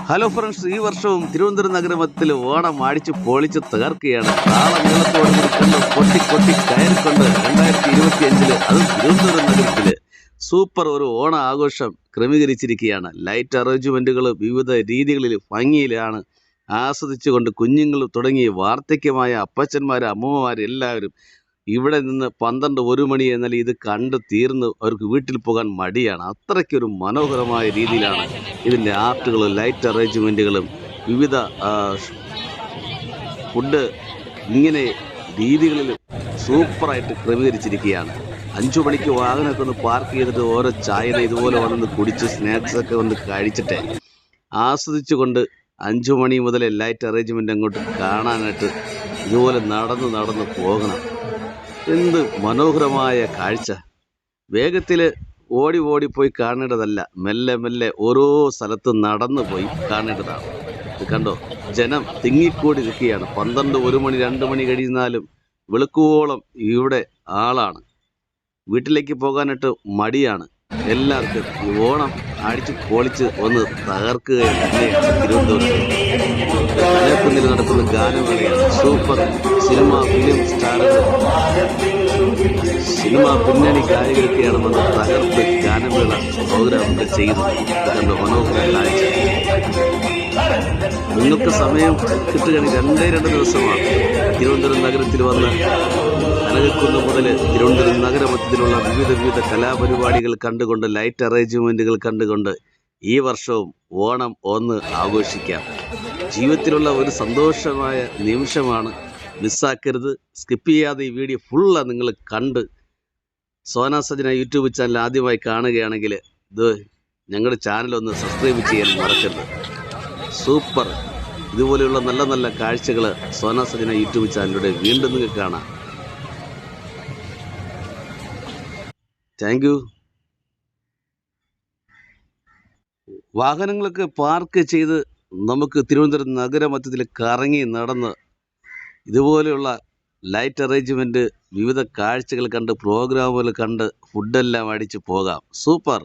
Hello friends ഈ വർഷവും തിരുവനന്തപുരം നഗരമത്തിൽ ഓണം ആടിച്ച് പൊളിച്ച് തകർക്കുകയാണ്. താളമേളത്തോട് കൊട്ടി കൊട്ടി കയറിക്കൊണ്ട് രണ്ടായിരത്തി ഇരുപത്തി അഞ്ചിൽ അതും തിരുവനന്തപുരം നഗരത്തിൽ സൂപ്പർ ഒരു ഓണ ആഘോഷം ക്രമീകരിച്ചിരിക്കുകയാണ്. ലൈറ്റ് അറേഞ്ച്മെന്റുകൾ വിവിധ രീതികളിൽ ഭംഗിയിലാണ് ആസ്വദിച്ചുകൊണ്ട് കുഞ്ഞുങ്ങൾ തുടങ്ങി വാർദ്ധക്യമായ അപ്പച്ചന്മാർ അമ്മൂമ്മമാർ എല്ലാവരും ഇവിടെ നിന്ന് പന്ത്രണ്ട് ഒരു മണി എന്നാൽ ഇത് കണ്ട് തീർന്ന് അവർക്ക് വീട്ടിൽ പോകാൻ മടിയാണ്. അത്രയ്ക്കൊരു മനോഹരമായ രീതിയിലാണ് ഇതിന്റെ ആർട്ടുകളും ലൈറ്റ് അറേഞ്ച്മെന്റുകളും വിവിധ ഫുഡ് ഇങ്ങനെ രീതികളിൽ സൂപ്പറായിട്ട് ക്രമീകരിച്ചിരിക്കുകയാണ്. അഞ്ചു മണിക്ക് വാഹനമൊക്കെ ഒന്ന് പാർക്ക് ചെയ്തിട്ട് ഓരോ ചായന ഇതുപോലെ വന്ന് കുടിച്ച് സ്നാക്സൊക്കെ ഒന്ന് കഴിച്ചിട്ട് ആസ്വദിച്ചുകൊണ്ട് അഞ്ചു മണി മുതൽ ലൈറ്റ് അറേഞ്ച്മെന്റ് അങ്ങോട്ട് കാണാനായിട്ട് ഇതുപോലെ നടന്ന് നടന്ന് പോകണം. എന്ത് മനോഹരമായ കാഴ്ച. വേഗത്തിൽ ഓടി ഓടിപ്പോയി പോയി കാണേണ്ടതല്ല. മെല്ലെ മെല്ലെ ഓരോ സ്ഥലത്തും നടന്നു പോയി കാണേണ്ടതാണ്. കണ്ടോ? ജനം തിങ്ങിക്കൂടി നിൽക്കുകയാണ്. പന്ത്രണ്ട് ഒരു മണി രണ്ട് മണി കഴിയുന്നാലും വെളുക്കുവോളം ഇവിടെ ആളാണ്. വീട്ടിലേക്ക് പോകാനായിട്ട് മടിയാണ്. എല്ലാവർക്കും ഓണം അടിച്ച് പൊളിച്ച് ഒന്ന് തകർക്കുക തന്നെയാണ് തിരുവനന്തപുരം കലക്കുന്നിൽ നടക്കുന്ന ഗാനമേളയാണ് സൂപ്പർ സിനിമ ഫിലിം സ്റ്റാറുകൾ. സിനിമ പിന്നണി ഗായകരൊക്കെയാണ് വന്ന് തകർത്ത് ഗാനമേള പ്രോഗ്രാം ഒക്കെ ചെയ്യുന്നത്. കണ്ടോ മനോഹര കാഴ്ച. നിങ്ങൾക്ക് സമയം കിട്ടുകയാണെങ്കിൽ രണ്ടേ രണ്ട് ദിവസമാണ്. തിരുവനന്തപുരം നഗരത്തിൽ വന്ന് കനകക്കുന്ന് മുതൽ തിരുവനന്തപുരം നഗരമധ്യത്തിലുള്ള വിവിധ വിവിധ കലാപരിപാടികൾ കണ്ടുകൊണ്ട് ലൈറ്റ് അറേഞ്ച്മെന്റുകൾ കണ്ടുകൊണ്ട് ഈ വർഷവും ഓണം ഒന്ന് ആഘോഷിക്കാം. ജീവിതത്തിലുള്ള ഒരു സന്തോഷമായ നിമിഷമാണ് മിസ്സാക്കരുത്. സ്കിപ്പ് ചെയ്യാതെ ഈ വീഡിയോ ഫുള്ള് നിങ്ങൾ കണ്ട് സോന സജന യൂട്യൂബ് ചാനൽ ആദ്യമായി കാണുകയാണെങ്കിൽ ഇത് ഞങ്ങളുടെ ചാനൽ ഒന്ന് സബ്സ്ക്രൈബ് ചെയ്യാൻ മറക്കരുത്. സൂപ്പർ. ഇതുപോലെയുള്ള നല്ല നല്ല കാഴ്ചകൾ സോന സജന യൂട്യൂബ് ചാനലിലൂടെ വീണ്ടും നിങ്ങൾക്ക് കാണാം. Thank you. വാഹനങ്ങളൊക്കെ പാർക്ക് ചെയ്ത് നമുക്ക് തിരുവനന്തപുരം നഗരമധ്യത്തിൽ കറങ്ങി നടന്ന് ഇതുപോലെയുള്ള ലൈറ്റ് അറേഞ്ച്മെന്റ് വിവിധ കാഴ്ചകൾ കണ്ട് പ്രോഗ്രാമുകൾ കണ്ട് ഫുഡെല്ലാം അടിച്ച് പോകാം. സൂപ്പർ.